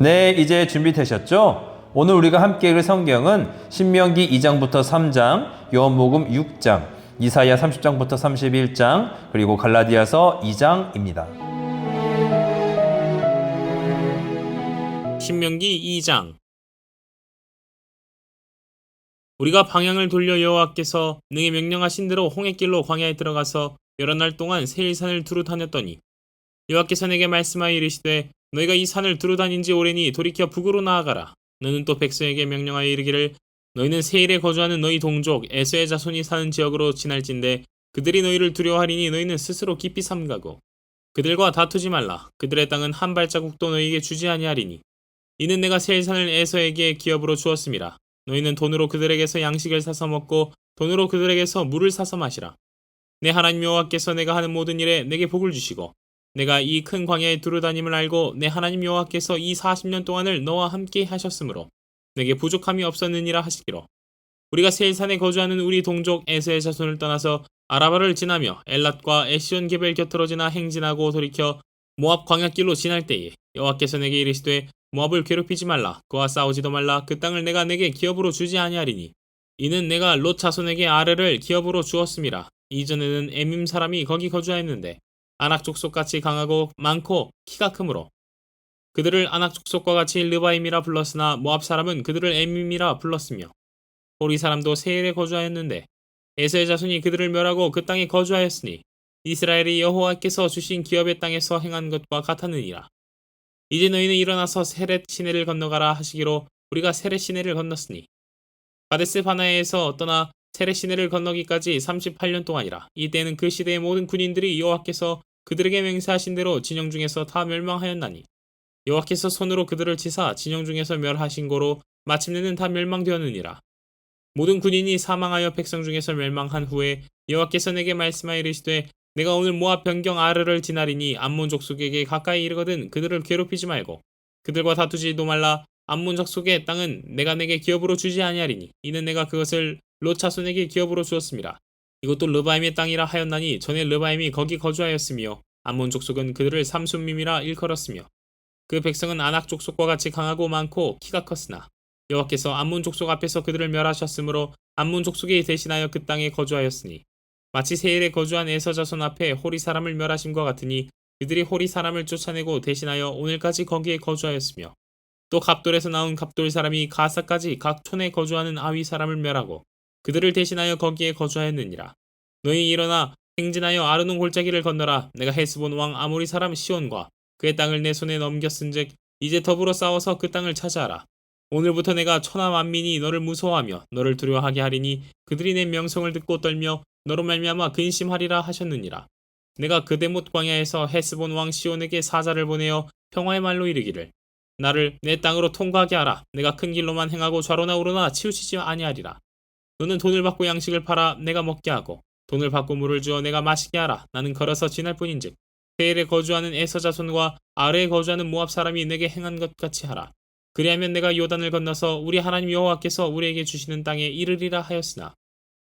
네, 이제 준비되셨죠? 오늘 우리가 함께 읽을 성경은 신명기 2장부터 3장, 요한복음 6장, 이사야 30장부터 31장, 그리고 갈라디아서 2장입니다. 신명기 2장 우리가 방향을 돌려 여호와께서 능히 명령하신 대로 홍해길로 광야에 들어가서 여러 날 동안 세일산을 두루 다녔더니 여호와께서 내게 말씀하여 이르시되 너희가 이 산을 두루 다닌 지 오래니 돌이켜 북으로 나아가라 너는 또 백성에게 명령하여 이르기를 너희는 세일에 거주하는 너희 동족 에서의 자손이 사는 지역으로 지날진대 그들이 너희를 두려워하리니 너희는 스스로 깊이 삼가고 그들과 다투지 말라 그들의 땅은 한 발자국도 너희에게 주지 아니하리니 이는 내가 세일산을 에서에게 기업으로 주었습니다. 너희는 돈으로 그들에게서 양식을 사서 먹고 돈으로 그들에게서 물을 사서 마시라. 내 하나님 여호와께서 내가 하는 모든 일에 내게 복을 주시고 내가 이 큰 광야에 두루다님을 알고 내 하나님 여호와께서 이 40년 동안을 너와 함께 하셨으므로 내게 부족함이 없었느니라 하시기로. 우리가 세일산에 거주하는 우리 동족 에서의 자손을 떠나서 아라바를 지나며 엘랏과 에시온 개별 곁으로 지나 행진하고 돌이켜 모압 광야길로 지날 때에 여호와께서 내게 이르시되 모압을 괴롭히지 말라. 그와 싸우지도 말라. 그 땅을 내가 내게 기업으로 주지 아니하리니 이는 내가 롯 자손에게 아래를 기업으로 주었음이라. 이전에는 에밈 사람이 거기 거주하였는데 아낙 족속 같이 강하고 많고 키가 크므로. 그들을 아낙 족속과 같이 르바임이라 불렀으나 모압 사람은 그들을 에밈이라 불렀으며 호리 사람도 세일에 거주하였는데 에서의 자손이 그들을 멸하고 그 땅에 거주하였으니 이스라엘이 여호와께서 주신 기업의 땅에서 행한 것과 같았느니라. 이제 너희는 일어나서 세렛 시내를 건너가라 하시기로 우리가 세렛 시내를 건넜으니 바데스 바나에서 떠나 세렛 시내를 건너기까지 38년 동안이라. 이때는 그 시대의 모든 군인들이 여호와께서 그들에게 맹세하신 대로 진영 중에서 다 멸망하였나니 여호와께서 손으로 그들을 치사 진영 중에서 멸하신 고로 마침내는 다 멸망되었느니라 모든 군인이 사망하여 백성 중에서 멸망한 후에 여호와께서 내게 말씀하여 이르시되 내가 오늘 모압 변경 아르를 지나리니 암몬 족속에게 가까이 이르거든 그들을 괴롭히지 말고 그들과 다투지도 말라 암몬 족속의 땅은 내가 내게 기업으로 주지 아니하리니 이는 내가 그것을 롯 자손에게 기업으로 주었습니다. 이것도 르바임의 땅이라 하였나니 전에 르바임이 거기 거주하였으며 암몬 족속은 그들을 삼순밈이라 일컬었으며 그 백성은 아낙 족속과 같이 강하고 많고 키가 컸으나 여호와께서 암몬 족속 앞에서 그들을 멸하셨으므로 암몬 족속이 대신하여 그 땅에 거주하였으니 마치 세일에 거주한 에서 자손 앞에 호리 사람을 멸하심과 같으니 그들이 호리 사람을 쫓아내고 대신하여 오늘까지 거기에 거주하였으며 또 갑돌에서 나온 갑돌 사람이 가사까지 각 촌에 거주하는 아위 사람을 멸하고 그들을 대신하여 거기에 거주하였느니라 너희 일어나 행진하여 아르논 골짜기를 건너라 내가 헤스본 왕 아모리 사람 시온과 그의 땅을 내 손에 넘겼은즉 이제 더불어 싸워서 그 땅을 차지하라 오늘부터 내가 천하 만민이 너를 무서워하며 너를 두려워하게 하리니 그들이 내 명성을 듣고 떨며 너로 말미암아 근심하리라 하셨느니라. 내가 그대못 광야에서 헤스본 왕 시온에게 사자를 보내어 평화의 말로 이르기를 나를 내 땅으로 통과하게 하라. 내가 큰 길로만 행하고 좌로나 우로나 치우치지 아니하리라. 너는 돈을 받고 양식을 팔아 내가 먹게 하고 돈을 받고 물을 주어 내가 마시게 하라. 나는 걸어서 지날 뿐인즉 세일에 거주하는 에서 자손과 아래에 거주하는 모압 사람이 내게 행한 것 같이 하라. 그리하면 내가 요단을 건너서 우리 하나님 여호와께서 우리에게 주시는 땅에 이르리라 하였으나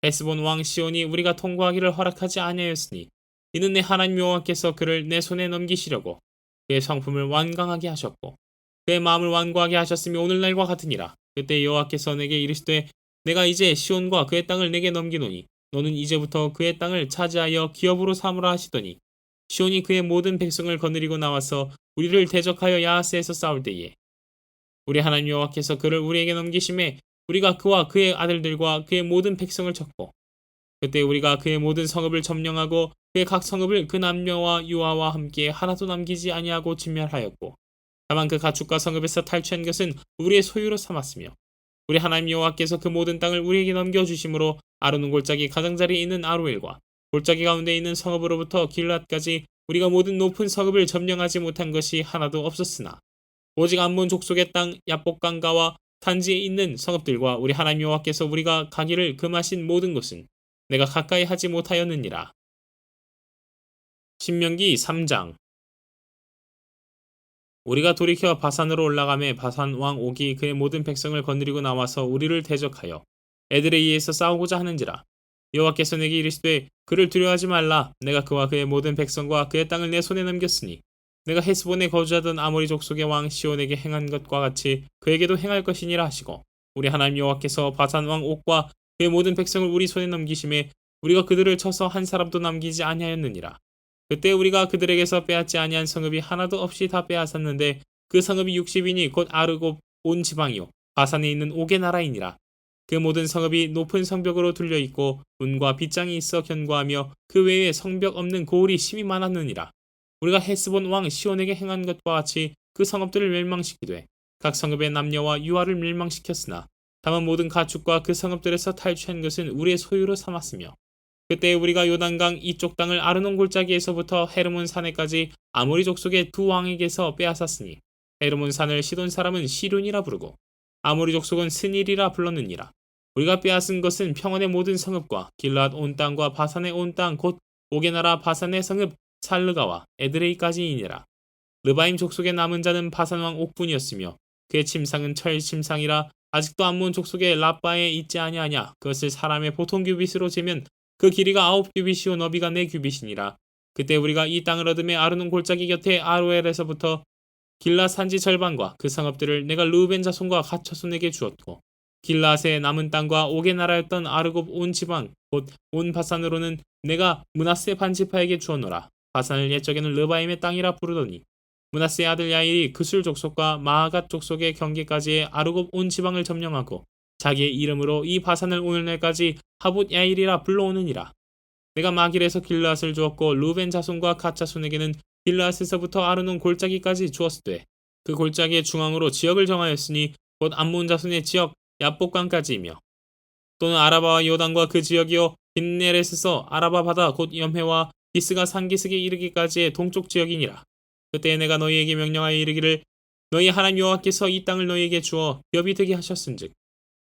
에스본 왕 시온이 우리가 통과하기를 허락하지 아니하였으니 이는 내 하나님 여호와께서 그를 내 손에 넘기시려고 그의 성품을 완강하게 하셨고 그의 마음을 완고하게 하셨으며 오늘날과 같으니라 그때 여호와께서 내게 이르시되 내가 이제 시온과 그의 땅을 내게 넘기노니 너는 이제부터 그의 땅을 차지하여 기업으로 삼으라 하시더니 시온이 그의 모든 백성을 거느리고 나와서 우리를 대적하여 야하스에서 싸울 때에 우리 하나님 여호와께서 그를 우리에게 넘기심에 우리가 그와 그의 아들들과 그의 모든 백성을 쳤고 그때 우리가 그의 모든 성읍을 점령하고 그의 각 성읍을 그 남녀와 유아와 함께 하나도 남기지 아니하고 진멸하였고 다만 그 가축과 성읍에서 탈취한 것은 우리의 소유로 삼았으며 우리 하나님 여호와께서 그 모든 땅을 우리에게 넘겨 주심으로 아르논 골짜기 가장자리에 있는 아루엘과 골짜기 가운데 있는 성읍으로부터 길랏까지 우리가 모든 높은 성읍을 점령하지 못한 것이 하나도 없었으나 오직 암몬 족속의 땅 야복강가와 단지에 있는 성읍들과 우리 하나님 여호와께서 우리가 가기를 금하신 모든 곳은 내가 가까이 하지 못하였느니라. 신명기 3장 우리가 돌이켜 바산으로 올라가매 바산 왕 옥이 그의 모든 백성을 거느리고 나와서 우리를 대적하여 에드레이에서 싸우고자 하는지라. 여호와께서 내게 이르시되 그를 두려워하지 말라. 내가 그와 그의 모든 백성과 그의 땅을 내 손에 넘겼으니 내가 헤스본에 거주하던 아모리 족속의 왕 시온에게 행한 것과 같이 그에게도 행할 것이니라 하시고 우리 하나님 여호와께서 바산 왕 옥과 그의 모든 백성을 우리 손에 넘기심에 우리가 그들을 쳐서 한 사람도 남기지 아니하였느니라 그때 우리가 그들에게서 빼앗지 아니한 성읍이 하나도 없이 다 빼앗았는데 그 성읍이 60인이 곧 아르곱 온 지방이요. 바산에 있는 옥의 나라이니라. 그 모든 성읍이 높은 성벽으로 둘려 있고 문과 빗장이 있어 견고하며 그 외에 성벽 없는 고을이 심이 많았느니라. 우리가 헤스본 왕 시온에게 행한 것과 같이 그 성읍들을 멸망시키되 각 성읍의 남녀와 유아를 멸망시켰으나 다만 모든 가축과 그 성읍들에서 탈취한 것은 우리의 소유로 삼았으며 그때 우리가 요단강 이쪽 땅을 아르논 골짜기에서부터 헤르몬 산에까지 아모리 족속의 두 왕에게서 빼앗았으니 헤르몬 산을 시돈 사람은 시륜이라 부르고 아모리 족속은 스닐이라 불렀느니라. 우리가 빼앗은 것은 평원의 모든 성읍과 길앗 온 땅과 바산의 온 땅곧 옥의 나라 바산의 성읍 살르가와 에드레이까지이니라. 르바임 족속의 남은 자는 바산 왕 옥분이었으며 그의 침상은 철 침상이라 아직도 암몬 족속의 라빠에 있지 아니하냐 그것을 사람의 보통 규빗으로 재면 그 길이가 아홉 규빗이요 너비가 네 규빗이니라. 그때 우리가 이 땅을 얻음에 아르논 골짜기 곁에 아로엘에서부터 길라 산지 절반과 그 성읍들을 내가 르우벤 자손과 가처손에게 주었고 길라스의 남은 땅과 옥의 나라였던 아르곱 온 지방 곧 온 바산으로는 내가 문하세 반지파에게 주었노라. 바산을 옛적에는 르바임의 땅이라 부르더니 문하세의 아들 야일이 그술 족속과 마하갓 족속의 경계까지의 아르곱 온 지방을 점령하고 자기의 이름으로 이 바산을 오늘날까지 하봇 야일이라 불러오느니라. 내가 마길에서 길라앗을 주었고 루벤 자손과 갓 자손에게는 길라앗에서부터 아르논 골짜기까지 주었으되 그 골짜기의 중앙으로 지역을 정하였으니 곧 암몬 자손의 지역 야복강까지이며 또는 아라바와 요단과 그 지역이요 빈네렛에서 아라바 바다 곧 염해와 비스가 산기슭에 이르기까지의 동쪽 지역이니라. 그때 내가 너희에게 명령하여 이르기를 너희 하나님 여호와께서 이 땅을 너희에게 주어 기업이 되게 하셨은즉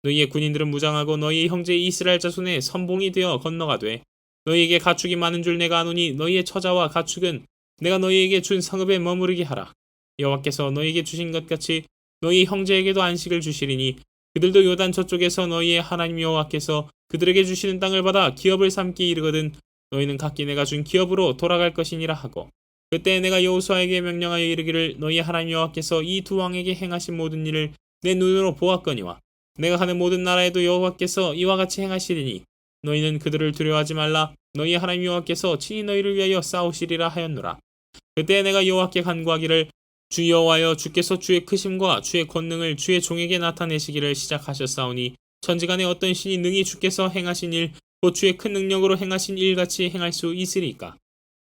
너희의 군인들은 무장하고 너희의 형제 이스라엘 자손의 선봉이 되어 건너가되 너희에게 가축이 많은 줄 내가 아노니 너희의 처자와 가축은 내가 너희에게 준 성읍에 머무르게 하라. 여호와께서 너희에게 주신 것 같이 너희 형제에게도 안식을 주시리니 그들도 요단 저쪽에서 너희의 하나님 여호와께서 그들에게 주시는 땅을 받아 기업을 삼기 이르거든 너희는 각기 내가 준 기업으로 돌아갈 것이니라 하고 그때 내가 여호수아에게 명령하여 이르기를 너희 하나님 여호와께서 이 두 왕에게 행하신 모든 일을 내 눈으로 보았거니와 내가 가는 모든 나라에도 여호와께서 이와 같이 행하시리니 너희는 그들을 두려워하지 말라. 너희 하나님 여호와께서 친히 너희를 위하여 싸우시리라 하였노라. 그때 내가 여호와께 간구하기를 주 여호와여 주께서 주의 크심과 주의 권능을 주의 종에게 나타내시기를 시작하셨사오니 천지간에 어떤 신이 능히 주께서 행하신 일 곧 주의 큰 능력으로 행하신 일같이 행할 수 있으리까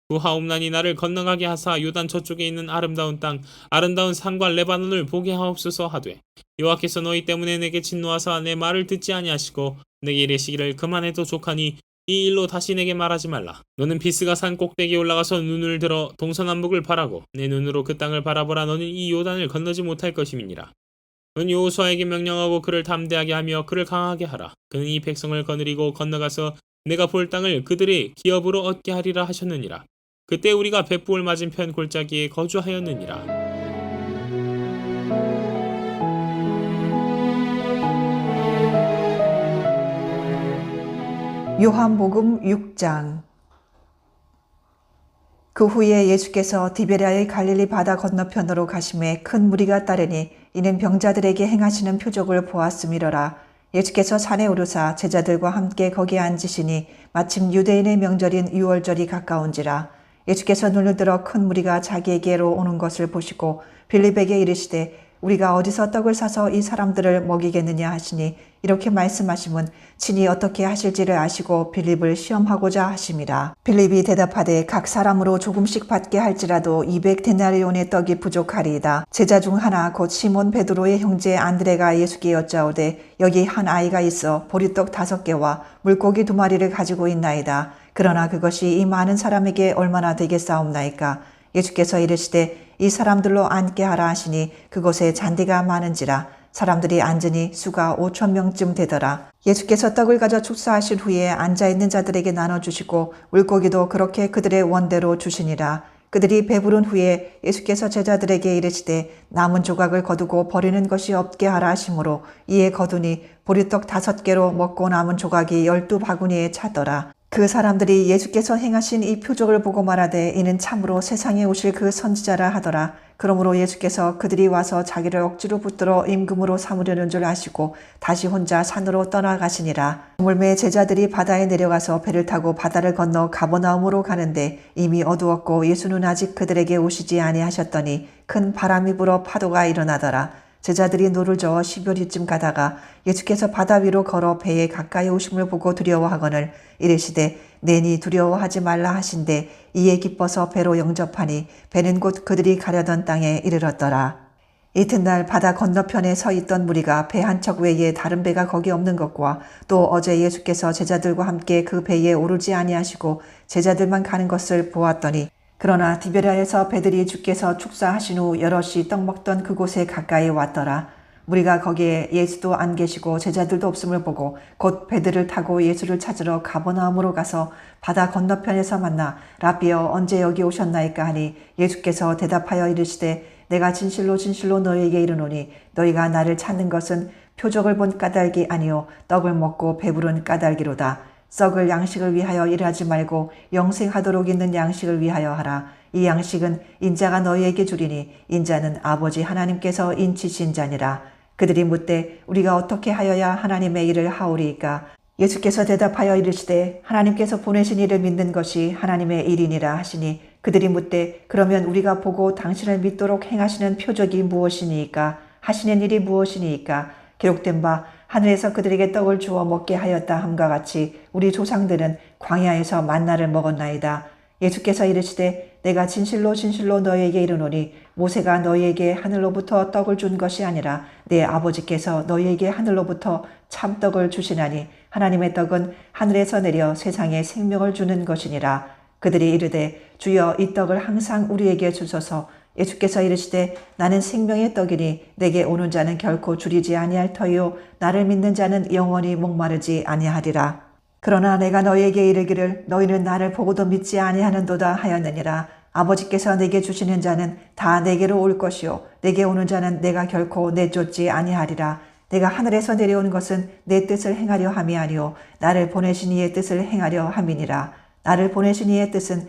구하옵나니 나를 건너가게 하사 요단 저쪽에 있는 아름다운 땅 아름다운 산과 레바논을 보게 하옵소서 하되 여호와께서 너희 때문에 내게 진노하사 내 말을 듣지 아니하시고 내게 이르시기를 그만해도 족하니 이 일로 다시 내게 말하지 말라. 너는 비스가 산 꼭대기에 올라가서 눈을 들어 동서남북을 바라고 내 눈으로 그 땅을 바라보라. 너는 이 요단을 건너지 못할 것임이니라. 넌 여호수아에게 명령하고 그를 담대하게 하며 그를 강하게 하라. 그는 이 백성을 거느리고 건너가서 내가 볼 땅을 그들의 기업으로 얻게 하리라 하셨느니라. 그때 우리가 벳부을 맞은편 골짜기에 거주하였느니라. 요한복음 6장 그 후에 예수께서 디베랴의 갈릴리 바다 건너편으로 가심에 큰 무리가 따르니 이는 병자들에게 행하시는 표적을 보았음이러라. 예수께서 산에 오르사 제자들과 함께 거기에 앉으시니 마침 유대인의 명절인 유월절이 가까운지라. 예수께서 눈을 들어 큰 무리가 자기에게로 오는 것을 보시고 빌립에게 이르시되 우리가 어디서 떡을 사서 이 사람들을 먹이겠느냐 하시니 이렇게 말씀하심은 친히 어떻게 하실지를 아시고 빌립을 시험하고자 하심이라. 빌립이 대답하되 각 사람으로 조금씩 받게 할지라도 200 데나리온의 떡이 부족하리이다. 제자 중 하나 곧 시몬 베드로의 형제 안드레가 예수께 여짜오되 여기 한 아이가 있어 보리떡 다섯 개와 물고기 두 마리를 가지고 있나이다. 그러나 그것이 이 많은 사람에게 얼마나 되겠사옵나이까 예수께서 이르시되 이 사람들로 앉게 하라 하시니 그곳에 잔디가 많은지라 사람들이 앉으니 수가 오천 명쯤 되더라. 예수께서 떡을 가져 축사하신 후에 앉아 있는 자들에게 나눠 주시고 물고기도 그렇게 그들의 원대로 주시니라. 그들이 배부른 후에 예수께서 제자들에게 이르시되 남은 조각을 거두고 버리는 것이 없게 하라 하심으로 이에 거두니 보리떡 다섯 개로 먹고 남은 조각이 열두 바구니에 차더라. 그 사람들이 예수께서 행하신 이 표적을 보고 말하되 이는 참으로 세상에 오실 그 선지자라 하더라. 그러므로 예수께서 그들이 와서 자기를 억지로 붙들어 임금으로 삼으려는 줄 아시고 다시 혼자 산으로 떠나가시니라. 물매 제자들이 바다에 내려가서 배를 타고 바다를 건너 가버나움으로 가는데 이미 어두웠고 예수는 아직 그들에게 오시지 아니하셨더니 큰 바람이 불어 파도가 일어나더라. 제자들이 노를 저어 십여리쯤 가다가 예수께서 바다 위로 걸어 배에 가까이 오심을 보고 두려워하거늘 이르시되 내니 두려워하지 말라 하신데 이에 기뻐서 배로 영접하니 배는 곧 그들이 가려던 땅에 이르렀더라. 이튿날 바다 건너편에 서 있던 무리가 배 한 척 외에 다른 배가 거기 없는 것과 또 어제 예수께서 제자들과 함께 그 배에 오르지 아니하시고 제자들만 가는 것을 보았더니 그러나 디베라에서 배들이 주께서 축사하신 후 여럿이 떡 먹던 그곳에 가까이 왔더라. 무리가 거기에 예수도 안 계시고 제자들도 없음을 보고 곧 배들을 타고 예수를 찾으러 가버나움으로 가서 바다 건너편에서 만나 라비어 언제 여기 오셨나이까 하니 예수께서 대답하여 이르시되 내가 진실로 진실로 너희에게 이르노니 너희가 나를 찾는 것은 표적을 본 까닭이 아니요 떡을 먹고 배부른 까닭이로다. 썩을 양식을 위하여 일하지 말고 영생하도록 있는 양식을 위하여 하라. 이 양식은 인자가 너희에게 주리니 인자는 아버지 하나님께서 인치신 자니라. 그들이 묻되 우리가 어떻게 하여야 하나님의 일을 하오리이까? 예수께서 대답하여 이르시되 하나님께서 보내신 이를 믿는 것이 하나님의 일이니라 하시니 그들이 묻되 그러면 우리가 보고 당신을 믿도록 행하시는 표적이 무엇이니이까? 하시는 일이 무엇이니이까? 기록된 바 하늘에서 그들에게 떡을 주어 먹게 하였다 함과 같이 우리 조상들은 광야에서 만나를 먹었나이다. 예수께서 이르시되 내가 진실로 진실로 너희에게 이르노니 모세가 너희에게 하늘로부터 떡을 준 것이 아니라 내 아버지께서 너희에게 하늘로부터 참 떡을 주시나니 하나님의 떡은 하늘에서 내려 세상에 생명을 주는 것이니라. 그들이 이르되 주여 이 떡을 항상 우리에게 주소서 예수께서 이르시되 나는 생명의 떡이니 내게 오는 자는 결코 줄이지 아니할 터요 나를 믿는 자는 영원히 목마르지 아니하리라. 그러나 내가 너희에게 이르기를 너희는 나를 보고도 믿지 아니하는도다 하였느니라. 아버지께서 내게 주시는 자는 다 내게로 올 것이요 내게 오는 자는 내가 결코 내쫓지 아니하리라. 내가 하늘에서 내려온 것은 내 뜻을 행하려 함이 아니요 나를 보내신 이의 뜻을 행하려 함이니라. 나를 보내신 이의 뜻은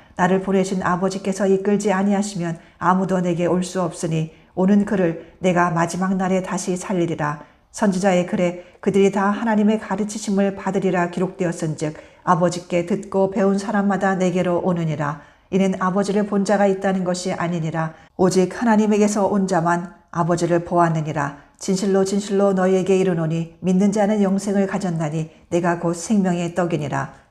나를 보내신 아버지께서 이끌지 아니하시면 아무도 내게 올 수 없으니 오는 그를 내가 마지막 날에 다시 살리리라. 선지자의 글에 그들이 다 하나님의 가르치심을 받으리라 기록되었은즉 아버지께 듣고 배운 사람마다 내게로 오느니라. 이는 아버지를 본 자가 있다는 것이 아니니라. 오직 하나님에게서 온 자만 아버지를 보았느니라. 진실로 진실로 너희에게 이르노니 믿는 자는 영생을 가졌나니 내가 곧 생명의 떡이니라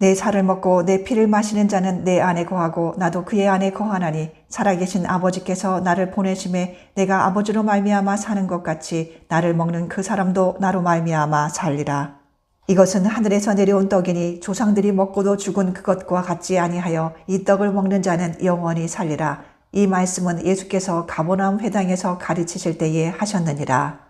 내 살을 먹고 내 피를 마시는 자는 내 안에 거하고 나도 그의 안에 거하나니 살아계신 아버지께서 나를 보내심에 내가 아버지로 말미암아 사는 것 같이 나를 먹는 그 사람도 나로 말미암아 살리라. 이것은 하늘에서 내려온 떡이니 조상들이 먹고도 죽은 그것과 같지 아니하여 이 떡을 먹는 자는 영원히 살리라. 이 말씀은 예수께서 가보나움 회당에서 가르치실 때에 하셨느니라.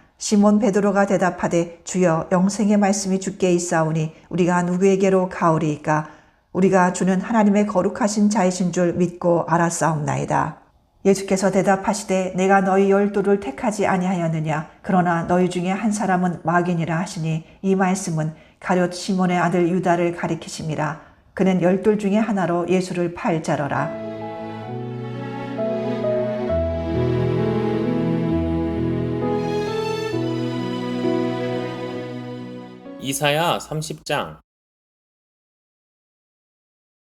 시몬 베드로가 대답하되 주여 영생의 말씀이 주께 있사오니 우리가 누구에게로 가오리이까? 우리가 주는 하나님의 거룩하신 자이신 줄 믿고 알았사옵나이다. 예수께서 대답하시되 내가 너희 열두를 택하지 아니하였느냐 그러나 너희 중에 한 사람은 마귀니라 하시니 이 말씀은 가룟 시몬의 아들 유다를 가리키심이라 그는 열둘 중에 하나로 예수를 팔 자러라 이사야 30장.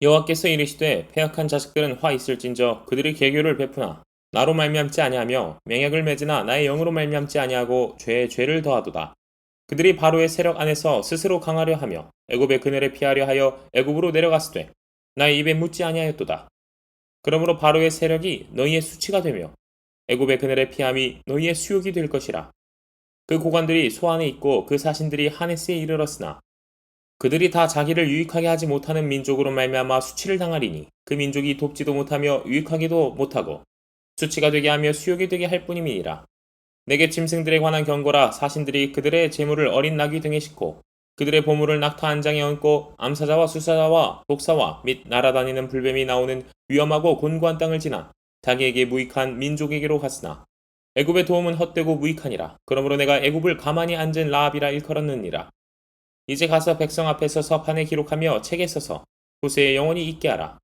여호와께서 이르시되 패역한 자식들은 화 있을진저 그들이 계교를 베푸나 나로 말미암지 아니하며 맹약을 맺으나 나의 영으로 말미암지 아니하고 죄에 죄를 더하도다. 그들이 바로의 세력 안에서 스스로 강하려 하며 애굽의 그늘에 피하려 하여 애굽으로 내려갔으되 나의 입에 묻지 아니하였도다. 그러므로 바로의 세력이 너희의 수치가 되며 애굽의 그늘에 피함이 너희의 수욕이 될 것이라 그 고관들이 소안에 있고 그 사신들이 하네스에 이르렀으나 그들이 다 자기를 유익하게 하지 못하는 민족으로 말미암아 수치를 당하리니 그 민족이 돕지도 못하며 유익하기도 못하고 수치가 되게 하며 수욕이 되게 할 뿐임이니라. 내게 짐승들에 관한 경고라 사신들이 그들의 재물을 어린 나귀 등에 싣고 그들의 보물을 낙타 한 장에 얹고 암사자와 수사자와 독사와 및 날아다니는 불뱀이 나오는 위험하고 곤고한 땅을 지나 자기에게 무익한 민족에게로 갔으나 애굽의 도움은 헛되고 무익하니라. 그러므로 내가 애굽을 가만히 앉은 라합이라 일컬었느니라. 이제 가서 백성 앞에 서 서 판에 기록하며 책에 써서 후세에 영원히 있게 하라.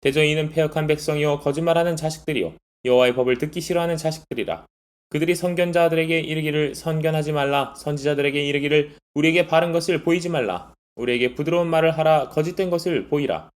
대저 이는 패역한 백성이요 거짓말하는 자식들이요 여호와의 법을 듣기 싫어하는 자식들이라. 그들이 선견자들에게 이르기를 선견하지 말라 선지자들에게 이르기를 우리에게 바른 것을 보이지 말라 우리에게 부드러운 말을 하라 거짓된 것을 보이라.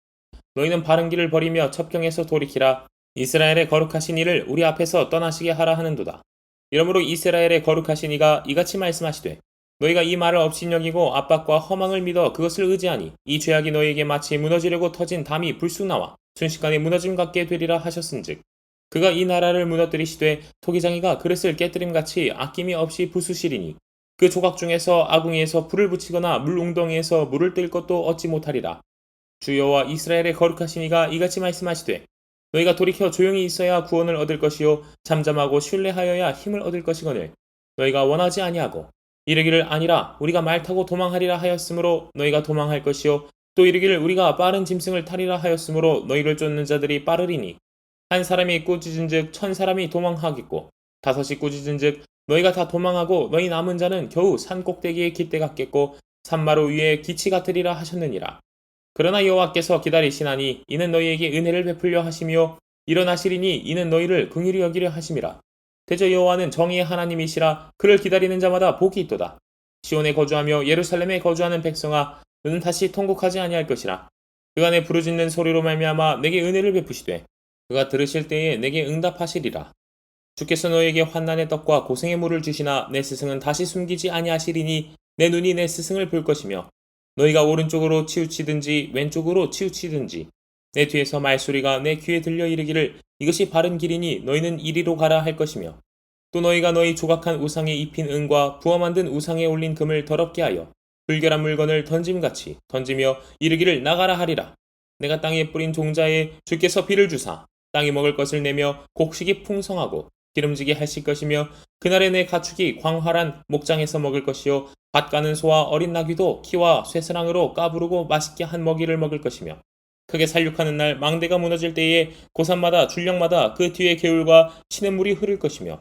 너희는 바른 길을 버리며 첩경에서 돌이키라 이스라엘의 거룩하신 이를 우리 앞에서 떠나시게 하라 하는도다. 이러므로 이스라엘의 거룩하신 이가 이같이 말씀하시되 너희가 이 말을 업신여기고 압박과 허망을 믿어 그것을 의지하니 이 죄악이 너희에게 마치 무너지려고 터진 담이 불쑥 나와 순식간에 무너짐 같게 되리라 하셨은즉 그가 이 나라를 무너뜨리시되 토기장이가 그릇을 깨뜨림 같이 아낌이 없이 부수시리니 그 조각 중에서 아궁이에서 불을 붙이거나 물웅덩이에서 물을 뜰 것도 얻지 못하리라 주여와 이스라엘의 거룩하신 이가 이같이 말씀하시되 너희가 돌이켜 조용히 있어야 구원을 얻을 것이요 잠잠하고 신뢰하여야 힘을 얻을 것이거늘 너희가 원하지 아니하고 이르기를 아니라 우리가 말 타고 도망하리라 하였으므로 너희가 도망할 것이요 또 이르기를 우리가 빠른 짐승을 타리라 하였으므로 너희를 쫓는 자들이 빠르리니 한 사람이 꾸짖은즉 천 사람이 도망하겠고 다섯이 꾸짖은즉 너희가 다 도망하고 너희 남은 자는 겨우 산 꼭대기에 깃대 같겠고 산마루 위에 기치 같으리라 하셨느니라 그러나 여호와께서 기다리시나니 이는 너희에게 은혜를 베풀려 하시며 일어나시리니 이는 너희를 긍휼히 여기려 하심이라. 대저 여호와는 정의의 하나님이시라 그를 기다리는 자마다 복이 있도다. 시온에 거주하며 예루살렘에 거주하는 백성아 너는 다시 통곡하지 아니할 것이라. 내 부르짖는 소리로 말미암아 내게 은혜를 베푸시되 그가 들으실 때에 내게 응답하시리라. 주께서 너에게 환난의 떡과 고생의 물을 주시나 내 스승은 다시 숨기지 아니하시리니 내 눈이 내 스승을 볼 것이며 너희가 오른쪽으로 치우치든지 왼쪽으로 치우치든지 내 뒤에서 말소리가 내 귀에 들려 이르기를 이것이 바른 길이니 너희는 이리로 가라 할 것이며 또 너희가 너희 조각한 우상에 입힌 은과 부어 만든 우상에 올린 금을 더럽게 하여 불결한 물건을 던짐같이 던지며 이르기를 나가라 하리라. 내가 땅에 뿌린 종자에 주께서 비를 주사 땅이 먹을 것을 내며 곡식이 풍성하고 기름지게 하실 것이며 그날에 내 가축이 광활한 목장에서 먹을 것이요 밭 가는 소와 어린 나귀도 키와 쇠사랑으로 까부르고 맛있게 한 먹이를 먹을 것이며 크게 살육하는 날 망대가 무너질 때에 고산마다 줄령마다 그 뒤에 개울과 시냇물이 흐를 것이며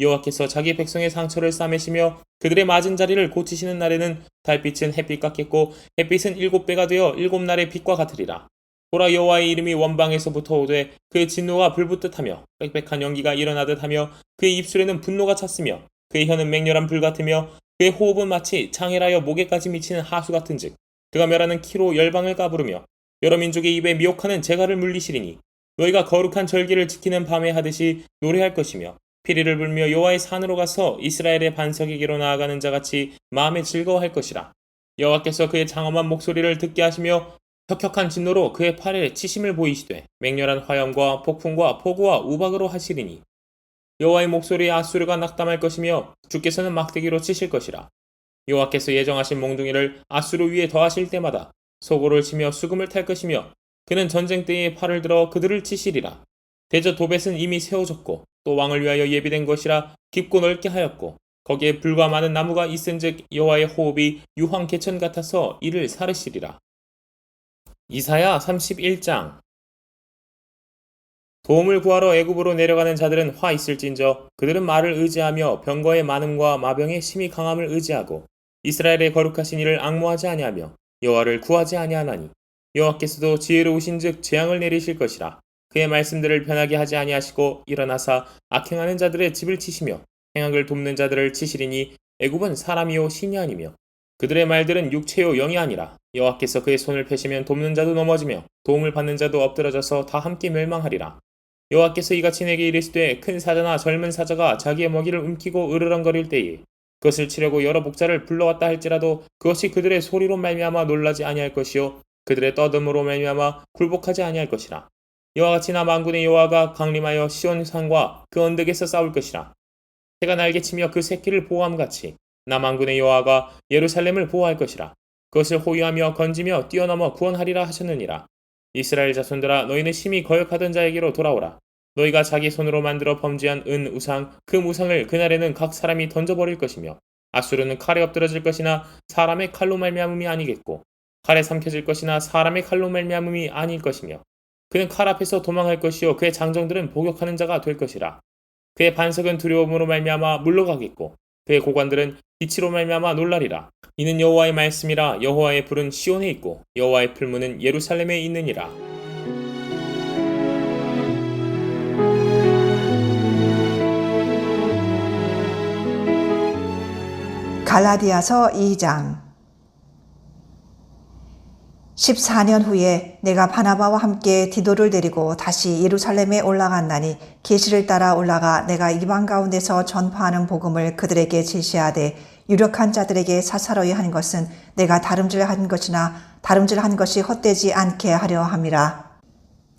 여호와께서 자기 백성의 상처를 싸매시며 그들의 맞은 자리를 고치시는 날에는 달빛은 햇빛 같겠고 햇빛은 일곱 배가 되어 일곱 날의 빛과 같으리라. 보라 여호와의 이름이 원방에서부터 오되 그의 진노가 불붙듯하며 빽빽한 연기가 일어나듯하며 그의 입술에는 분노가 찼으며 그의 혀는 맹렬한 불 같으며 그의 호흡은 마치 창해라여 목에까지 미치는 하수 같은즉 그가 멸하는 키로 열방을 까부르며 여러 민족의 입에 미혹하는 재갈을 물리시리니 너희가 거룩한 절기를 지키는 밤에 하듯이 노래할 것이며 피리를 불며 여호와의 산으로 가서 이스라엘의 반석에게로 나아가는 자같이 마음에 즐거워할 것이라. 여호와께서 그의 장엄한 목소리를 듣게 하시며 혁혁한 진노로 그의 팔에 치심을 보이시되 맹렬한 화염과 폭풍과 폭우와 우박으로 하시리니 여호와의 목소리에 아수르가 낙담할 것이며 주께서는 막대기로 치실 것이라. 여호와께서 예정하신 몽둥이를 아수르 위에 더하실 때마다 소고를 치며 수금을 탈 것이며 그는 전쟁 때에 팔을 들어 그들을 치시리라. 대저 도벳은 이미 세워졌고 또 왕을 위하여 예비된 것이라 깊고 넓게 하였고 거기에 불과 많은 나무가 있은즉 여호와의 호흡이 유황 개천 같아서 이를 사르시리라 이사야 31장. 도움을 구하러 애굽으로 내려가는 자들은 화 있을진저 그들은 말을 의지하며 병거의 많음과 마병의 심히 강함을 의지하고 이스라엘의 거룩하신 이를 악모하지 아니하며 여호와를 구하지 아니하나니 여호와께서도 지혜로우신즉 재앙을 내리실 것이라 그의 말씀들을 변하게 하지 아니하시고 일어나사 악행하는 자들의 집을 치시며 행악을 돕는 자들을 치시리니 애굽은 사람이요 신이 아니며 그들의 말들은 육체요 영이 아니라 여호와께서 그의 손을 펴시면 돕는 자도 넘어지며 도움을 받는 자도 엎드러져서 다 함께 멸망하리라. 여호와께서 이같이 내게 이르시되 큰 사자나 젊은 사자가 자기의 먹이를 움키고 으르렁거릴 때에 그것을 치려고 여러 복자를 불러왔다 할지라도 그것이 그들의 소리로 말미암아 놀라지 아니할 것이요 그들의 떠듬으로 말미암아 굴복하지 아니할 것이라. 이와 같이 나 만군의 여호와가 강림하여 시온 산과 그 언덕에서 싸울 것이라. 새가 날개치며 그 새끼를 보호함 같이 나 만군의 여호와가 예루살렘을 보호할 것이라. 그것을 호위하며 건지며 뛰어넘어 구원하리라 하셨느니라. 이스라엘 자손들아 너희는 심히 거역하던 자에게로 돌아오라. 너희가 자기 손으로 만들어 범죄한 은 우상 그 우상을 그날에는 각 사람이 던져버릴 것이며 아수르는 칼에 엎드러질 것이나 사람의 칼로 말미암음이 아니겠고 칼에 삼켜질 것이나 사람의 칼로 말미암음이 아닐 것이며 그는 칼 앞에서 도망할 것이요 그의 장정들은 복역하는 자가 될 것이라. 그의 반석은 두려움으로 말미암아 물러가겠고 그의 고관들은 빛으로 말미암아 놀라리라. 이는 여호와의 말씀이라 여호와의 불은 시온에 있고 여호와의 풀무는 예루살렘에 있느니라. 갈라디아서 2장 14년 후에 내가 바나바와 함께 디도를 데리고 다시 예루살렘에 올라갔나니 계시를 따라 올라가 내가 이방 가운데서 전파하는 복음을 그들에게 제시하되 유력한 자들에게 사사로이 한 것은 내가 다름질한 것이나 다름질한 것이 헛되지 않게 하려 함이라.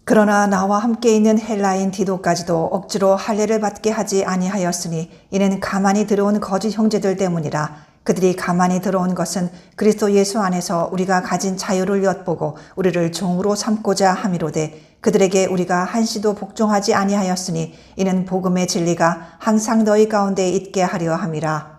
그러나 나와 함께 있는 헬라인 디도까지도 억지로 할례를 받게 하지 아니하였으니 이는 가만히 들어온 거짓 형제들 때문이라 그들이 가만히 들어온 것은 그리스도 예수 안에서 우리가 가진 자유를 엿보고 우리를 종으로 삼고자 함이로되 그들에게 우리가 한시도 복종하지 아니하였으니 이는 복음의 진리가 항상 너희 가운데 있게 하려 함이라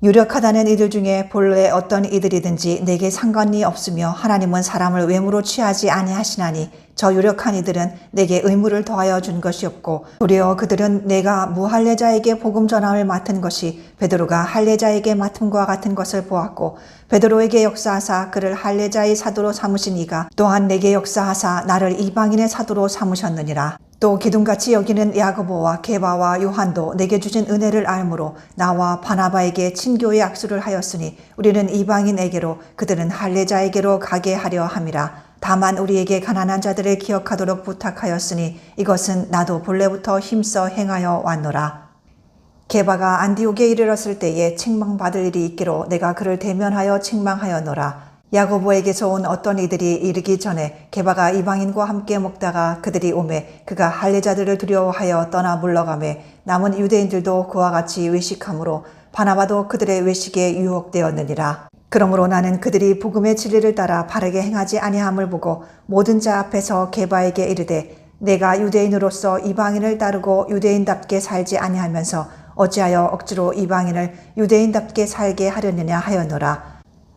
유력하다는 이들 중에 본래 어떤 이들이든지 내게 상관이 없으며 하나님은 사람을 외모로 취하지 아니하시나니 저 유력한 이들은 내게 의무를 더하여 준 것이 없고 도리어 그들은 내가 무할례자에게 복음 전함을 맡은 것이 베드로가 할례자에게 맡음과 같은 것을 보았고 베드로에게 역사하사 그를 할례자의 사도로 삼으신 이가 또한 내게 역사하사 나를 이방인의 사도로 삼으셨느니라 또 기둥같이 여기는 야고보와 게바와 요한도 내게 주신 은혜를 알므로 나와 바나바에게 친교의 악수를 하였으니 우리는 이방인에게로 그들은 할례자에게로 가게 하려 함이라. 다만 우리에게 가난한 자들을 기억하도록 부탁하였으니 이것은 나도 본래부터 힘써 행하여 왔노라. 게바가 안디옥에 이르렀을 때에 책망받을 일이 있기로 내가 그를 대면하여 책망하였노라. 야고보에게서 온 어떤 이들이 이르기 전에 게바가 이방인과 함께 먹다가 그들이 오매 그가 할례자들을 두려워하여 떠나 물러가매 남은 유대인들도 그와 같이 외식함으로 바나바도 그들의 외식에 유혹되었느니라. 그러므로 나는 그들이 복음의 진리를 따라 바르게 행하지 아니함을 보고 모든 자 앞에서 게바에게 이르되 내가 유대인으로서 이방인을 따르고 유대인답게 살지 아니하면서 어찌하여 억지로 이방인을 유대인답게 살게 하려느냐 하였노라.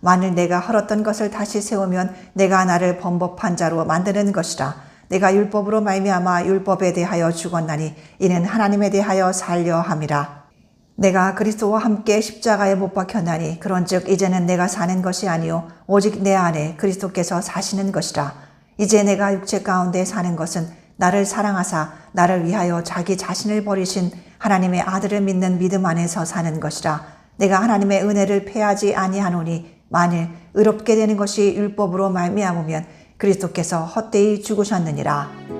만일 내가 헐었던 것을 다시 세우면 내가 나를 범법한 자로 만드는 것이라. 내가 율법으로 말미암아 율법에 대하여 죽었나니 이는 하나님에 대하여 살려 함이라. 내가 그리스도와 함께 십자가에 못 박혔나니 그런즉 이제는 내가 사는 것이 아니요 오직 내 안에 그리스도께서 사시는 것이라. 이제 내가 육체 가운데 사는 것은 나를 사랑하사 나를 위하여 자기 자신을 버리신 하나님의 아들을 믿는 믿음 안에서 사는 것이라. 내가 하나님의 은혜를 패하지 아니하노니 만일 의롭게 되는 것이 율법으로 말미암으면 그리스도께서 헛되이 죽으셨느니라